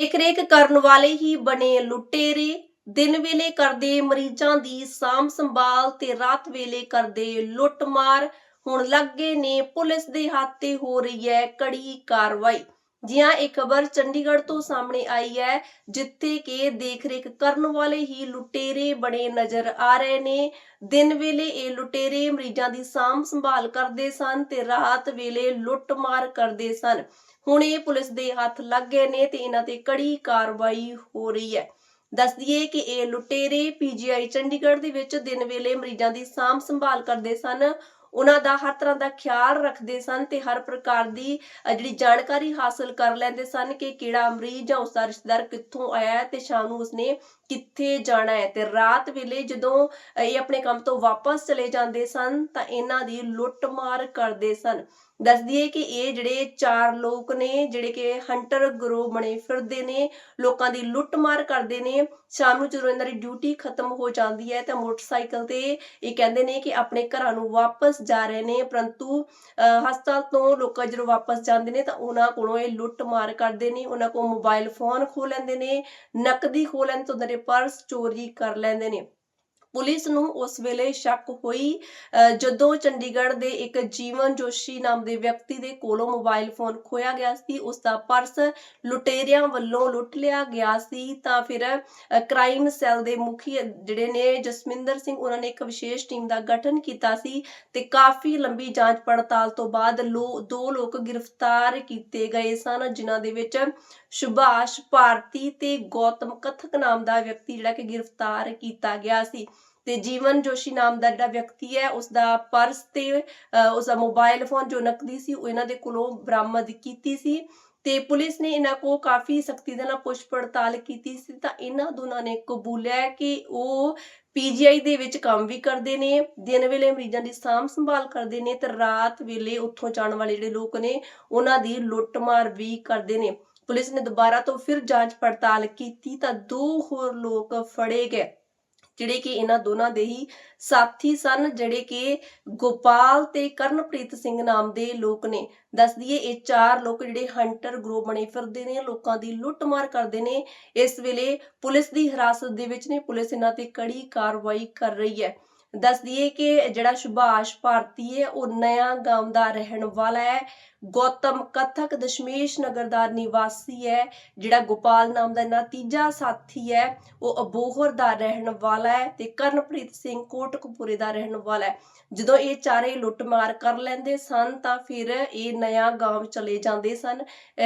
ਦੇਖ-ਰੇਖ ਕਰਨ ਵਾਲੇ ਹੀ ਬਣੇ ਲੁਟੇਰੇ। ਦਿਨ ਵੇਲੇ ਕਰਦੇ ਮਰੀਜ਼ਾਂ ਦੀ ਸਾਂਭ ਸੰਭਾਲ ਤੇ ਰਾਤ ਵੇਲੇ ਕਰਦੇ ਲੁੱਟਮਾਰ। ਹੁਣ ਲੱਗੇ ਨੇ ਪੁਲਿਸ ਦੇ ਹੱਥ ਤੇ ਹੋ ਰਹੀ ਹੈ ਕੜੀ ਕਾਰਵਾਈ। ਜੀ ਇਹ ਖਬਰ ਚੰਡੀਗੜ੍ਹ ਤੋਂ ਸਾਹਮਣੇ ਆਈ ਹੈ, ਜਿੱਥੇ ਕਿ ਦੇਖ-ਰੇਖ ਕਰਨ ਵਾਲੇ ਹੀ ਲੁਟੇਰੇ ਬਣੇ ਨਜ਼ਰ ਆ ਰਹੇ ਨੇ। ਦਿਨ ਵੇਲੇ ਇਹ ਲੁਟੇਰੇ ਮਰੀਜ਼ਾਂ ਦੀ ਸਾਂਭ ਸੰਭਾਲ ਕਰਦੇ ਸਨ ਤੇ ਰਾਤ ਵੇਲੇ ਲੁੱਟਮਾਰ ਕਰਦੇ ਸਨ। ਹੁਣ ਇਹ ਪੁਲਿਸ ਦੇ ਹੱਥ ਲੱਗ ਗਏ ਨੇ ਤੇ ਇਹਨਾਂ ਤੇ ਕੜੀ ਕਾਰਵਾਈ ਹੋ ਰਹੀ ਹੈ। ਦੱਸ ਦਈਏ ਕਿ ਇਹ ਲੁਟੇਰੇ ਪੀਜੀਆਈ ਚੰਡੀਗੜ੍ਹ ਦੇ ਵਿੱਚ ਦਿਨ ਵੇਲੇ ਮਰੀਜ਼ਾਂ ਦੀ ਸਾਂਭ ਸੰਭਾਲ ਕਰਦੇ ਸਨ। ਉਹਨਾਂ ਦਾ ਹਰ ਤਰ੍ਹਾਂ ਦਾ ਖਿਆਲ ਰੱਖਦੇ ਸਨ ਤੇ ਹਰ ਪ੍ਰਕਾਰ ਦੀ ਜਿਹੜੀ ਜਾਣਕਾਰੀ ਹਾਸਲ ਕਰ ਲੈਂਦੇ ਸਨ ਕਿ ਕਿਹੜਾ ਮਰੀਜ਼ ਜਾਂ ਉਸਦਾ ਰਿਸ਼ਤੇਦਾਰ ਕਿੱਥੋਂ ਆਇਆ ਤੇ ਸ਼ਾਮ ਨੂੰ ਉਸਨੇ ਕਿੱਥੇ ਜਾਣਾ ਹੈ? ਤੇ ਰਾਤ ਵੇਲੇ ਜਦੋਂ ਇਹ ਆਪਣੇ ਕੰਮ ਤੋਂ ਵਾਪਸ ਚਲੇ ਜਾਂਦੇ ਸਨ, ਤਾਂ ਇਹਨਾਂ ਦੀ ਲੁੱਟਮਾਰ ਕਰਦੇ ਸਨ। ਦੱਸ ਦਈਏ ਕਿ ਇਹ ਜਿਹੜੇ ਚਾਰ ਲੋਕ ਨੇ, ਜਿਹੜੇ ਕਿ ਹੰਟਰ ਗਰੋਹ ਬਣੇ ਫਿਰਦੇ ਨੇ, ਲੋਕਾਂ ਦੀ ਲੁੱਟਮਾਰ ਕਰਦੇ ਨੇ, ਸ਼ਾਮ ਨੂੰ ਜਦੋਂ ਇਹਨਾਂ ਦੀ ਡਿਊਟੀ ਖਤਮ ਹੋ ਜਾਂਦੀ ਹੈ, ਤਾਂ ਮੋਟਰਸਾਈਕਲ ਤੇ ਇਹ ਕਹਿੰਦੇ ਨੇ ਕਿ ਆਪਣੇ ਘਰਾਂ ਨੂੰ ਵਾਪਸ ਜਾ ਰਹੇ ਨੇ। ਪਰੰਤੂ ਹਸਪਤਾਲ ਤੋਂ ਲੋਕਾਂ ਜਦੋਂ ਵਾਪਸ ਜਾਂਦੇ ਨੇ, ਤਾਂ ਉਹਨਾਂ ਕੋਲੋਂ ਇਹ ਲੁੱਟਮਾਰ ਕਰਦੇ ਨੇ। ਉਹਨਾਂ ਕੋਲ ਮੋਬਾਈਲ ਫੋਨ ਖੋ ਲੈਂਦੇ ਨੇ, ਨਕਦੀ ਖੋਹ ਲੈਂਦੇ ਤੇ ਪਰਸ ਚੋਰੀ ਕਰ ਲੈਂਦੇ ਨੇ। ਪੁਲਿਸ ਨੂੰ ਉਸ ਵੇਲੇ ਸ਼ੱਕ ਹੋਈ। ਜਦੋਂ ਚੰਡੀਗੜ੍ਹ ਦੇ ਇੱਕ ਜੀਵਨ ਜੋਸ਼ੀ ਨਾਮ ਦੇ ਵਿਅਕਤੀ ਦੇ ਕੋਲੋਂ ਮੋਬਾਈਲ ਫੋਨ ਖੋਇਆ ਗਿਆ ਸੀ, ਉਸ ਦਾ ਪਰਸ ਲੁਟੇਰਿਆਂ ਵੱਲੋਂ ਲੁੱਟ ਲਿਆ ਗਿਆ ਸੀ, ਤਾਂ ਫਿਰ ਕ੍ਰਾਈਮ ਸੈੱਲ ਦੇ ਮੁਖੀ ਜਿਹੜੇ ਨੇ ਜਸਮਿੰਦਰ ਸਿੰਘ, ਉਹਨਾਂ ਨੇ ਇੱਕ ਵਿਸ਼ੇਸ਼ ਟੀਮ ਦਾ ਗਠਨ ਕੀਤਾ ਸੀ ਤੇ ਕਾਫੀ ਲੰਬੀ ਜਾਂਚ ਪੜਤਾਲ ਤੋਂ ਬਾਅਦ ਲੋ, ਦੋ ਲੋਕ ਗ੍ਰਿਫਤਾਰ ਕੀਤੇ ਗਏ ਸਨ, ਜਿਨ੍ਹਾਂ ਦੇ ਵਿੱਚ ਸੁਭਾਸ਼ ਭਾਰਤੀ ਤੇ ਗੌਤਮ ਕਥਕ ਨਾਮ ਦਾ ਵਿਅਕਤੀ ਜਿਹੜਾ ਕਿ ਗ੍ਰਿਫਤਾਰ ਕੀਤਾ ਗਿਆ ਸੀ। ਤੇ ਜੀਵਨ ਜੋਸ਼ੀ ਨਾਮ ਦਾ ਜਿਹੜਾ ਵਿਅਕਤੀ ਹੈ ਉਸ ਦਾ ਪਰਸ ਤੇ ਉਸ ਦਾ ਮੋਬਾਈਲ ਫੋਨ ਜੋ ਨਕਦੀ ਸੀ, ਉਹ ਇਹਨਾਂ ਦੇ ਕੋਲੋਂ ਬਰਾਮਦ ਕੀਤੀ ਸੀ ਤੇ ਪੁਲਿਸ ਨੇ ਇਹਨਾਂ ਕੋ ਕਾਫੀ ਸਖਤੀ ਦੇ ਨਾਲ ਪੁੱਛ ਪੜਤਾਲ ਕੀਤੀ ਸੀ ਤਾਂ ਇਹਨਾਂ ਦੋਨਾਂ ਨੇ ਕਬੂਲਿਆ ਕਿ ਉਹ ਪੀਜੀਆਈ ਦੇ ਵਿੱਚ ਕੰਮ ਵੀ ਕਰਦੇ ਨੇ, ਦਿਨ ਵੇਲੇ ਮਰੀਜ਼ਾਂ ਦੀ ਸਾਂਭ ਸੰਭਾਲ ਕਰਦੇ ਨੇ ਤੇ ਰਾਤ ਵੇਲੇ ਉੱਥੋਂ ਜਾਣ ਵਾਲੇ ਜਿਹੜੇ ਲੋਕ ਨੇ, ਉਹਨਾਂ ਦੀ ਲੁੱਟਮਾਰ ਵੀ ਕਰਦੇ ਨੇ। ਪੁਲਿਸ ਨੇ ਦੁਬਾਰਾ ਤੋਂ ਫਿਰ ਜਾਂਚ ਪੜਤਾਲ ਕੀਤੀ ਤਾਂ ਦੋ ਹੋਰ ਲੋਕ ਫੜੇ ਗਏ। ਜਿਹੜੇ ਕਿ ਇਹਨਾਂ ਦੋਨਾਂ ਦੇ ਹੀ ਸਾਥੀ ਸਨ, ਜਿਹੜੇ ਕਿ ਗੋਪਾਲ ਤੇ ਕਰਨਪ੍ਰੀਤ ਸਿੰਘ ਨਾਮ ਦੇ ਲੋਕ ਨੇ। ਦੱਸ ਦਈਏ, ਇਹ ਚਾਰ ਲੋਕ ਜਿਹੜੇ ਹੰਟਰ ਗਰੋਹ ਬਣੇ ਫਿਰਦੇ ਨੇ, ਲੋਕਾਂ ਦੀ ਲੁੱਟਮਾਰ ਕਰਦੇ ਨੇ। ਇਸ ਵੇਲੇ ਪੁਲਿਸ ਦੀ ਹਿਰਾਸਤ ਦੇ ਵਿੱਚ ਨੇ, ਪੁਲਿਸ ਇਹਨਾਂ ਤੇ ਕੜੀ ਕਾਰਵਾਈ ਕਰ ਰਹੀ ਹੈ। ਦੱਸ ਦਈਏ ਕਿ ਜਿਹੜਾ ਸੁਭਾਸ਼ ਭਾਰਤੀ ਹੈ ਉਹ ਨਇਆ ਗਾਂਵ ਦਾ ਰਹਿਣ ਵਾਲਾ ਹੈ ਗੌਤਮ ਕਥਕ ਦਸ਼ਮੇਸ਼ ਨਗਰ ਦਾ ਨਿਵਾਸੀ ਹੈ ਜਿਹੜਾ ਗੋਪਾਲ ਨਾਮ ਦਾ ਇਹਨਾਂ ਤੀਜਾ ਸਾਥੀ ਹੈ ਉਹ ਅਬੋਹਰ ਦਾ ਰਹਿਣ ਵਾਲਾ ਹੈ ਤੇ ਕਰਨਪ੍ਰੀਤ ਸਿੰਘ ਕੋਟਕਪੂਰੇ ਦਾ ਰਹਿਣ ਵਾਲਾ ਹੈ ਜਦੋਂ ਇਹ ਚਾਰੇ ਲੁੱਟਮਾਰ ਕਰ ਲੈਂਦੇ ਸਨ, ਤਾਂ ਫਿਰ ਇਹ ਨਇਆ ਗਾਂਵ ਚਲੇ ਜਾਂਦੇ ਸਨ।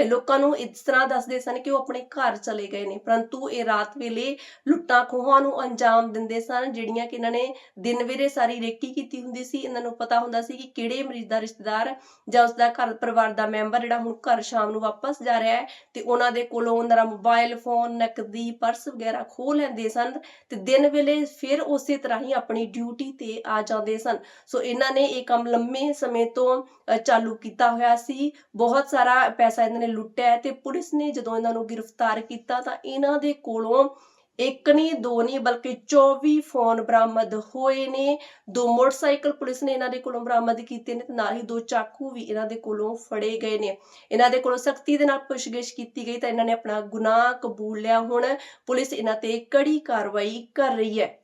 ਲੋਕਾਂ ਨੂੰ ਇਸ ਤਰ੍ਹਾਂ ਦੱਸਦੇ ਸਨ ਕਿ ਉਹ ਆਪਣੇ ਘਰ ਚਲੇ ਗਏ ਨੇ, ਪਰੰਤੂ ਇਹ ਰਾਤ ਵੇਲੇ ਲੁੱਟਾਂ ਖੋਹਾਂ ਨੂੰ ਅੰਜਾਮ ਦਿੰਦੇ ਸਨ, ਜਿਹੜੀਆਂ ਕਿ ਇਹਨਾਂ ਨੇ ਦਿਨ ਵੇਲੇ ਸਾਰੀ ਰੇਕੀ ਕੀਤੀ ਹੁੰਦੀ ਸੀ। ਇਹਨਾਂ ਨੂੰ ਪਤਾ ਹੁੰਦਾ ਸੀ ਕਿ ਕਿਹੜੇ ਮਰੀਜ਼ ਦਾ ਰਿਸ਼ਤੇਦਾਰ ਜਾਂ ਉਸ ਦਾ ਘਰ ਪਰਿਵਾਰ ਦਾ ਮੈਂਬਰ ਜਿਹੜਾ ਹੁਣ ਘਰ ਸ਼ਾਮ ਨੂੰ ਵਾਪਸ ਜਾ ਰਿਹਾ ਹੈ ਤੇ ਉਹਨਾਂ ਦੇ ਕੋਲੋਂ ਉਹਨਾਂ ਦਾ ਮੋਬਾਈਲ ਫੋਨ, ਨਕਦੀ, ਪਰਸ ਵਗੈਰਾ ਖੋਹ ਲੈਂਦੇ ਸਨ ਤੇ ਦਿਨ ਵੇਲੇ ਫਿਰ ਉਸੇ ਤਰ੍ਹਾਂ ਹੀ ਆਪਣੀ ਡਿਊਟੀ ਤੇ ਆ ਜਾਂਦੇ ਸਨ। ਸੋ ਇਹਨਾਂ ਨੇ ਇਹ ਕੰਮ ਲੰਮੇ ਸਮੇਂ ਤੋਂ ਚਾਲੂ ਕੀਤਾ ਹੋਇਆ ਸੀ। ਬਹੁਤ ਸਾਰਾ ਪੈਸਾ ਇਹਨਾਂ ਨੇ ਲੁੱਟਿਆ ਤੇ ਪੁਲਿਸ ਨੇ ਜਦੋਂ ਇਹਨਾਂ ਨੂੰ ਗ੍ਰਿਫਤਾਰ ਕੀਤਾ ਤਾਂ ਇਹਨਾਂ ਦੇ ਕੋਲੋਂ ਇੱਕ ਨਹੀਂ, ਦੋ ਨਹੀਂ, ਬਲਕਿ 24 ਫੋਨ ਬਰਾਮਦ ਹੋਏ ਨੇ। ਦੋ ਮੋਟਰਸਾਈਕਲ ਪੁਲਿਸ ਨੇ ਇਹਨਾਂ ਦੇ ਕੋਲੋਂ ਬਰਾਮਦ ਕੀਤੇ ਨੇ ਤੇ ਨਾਲ ਹੀ ਦੋ ਚਾਕੂ ਵੀ ਇਹਨਾਂ ਦੇ ਕੋਲੋਂ ਫੜੇ ਗਏ ਨੇ। ਇਹਨਾਂ ਦੇ ਕੋਲੋਂ ਸਖਤੀ ਦੇ ਨਾਲ ਪੁੱਛਗਿੱਛ ਕੀਤੀ ਗਈ ਤਾਂ ਇਹਨਾਂ ਨੇ ਆਪਣਾ ਗੁਨਾਹ ਕਬੂਲ ਲਿਆ ਹੁਣ। ਪੁਲਿਸ ਇਹਨਾਂ ਤੇ ਕੜੀ ਕਾਰਵਾਈ ਕਰ ਰਹੀ ਹੈ।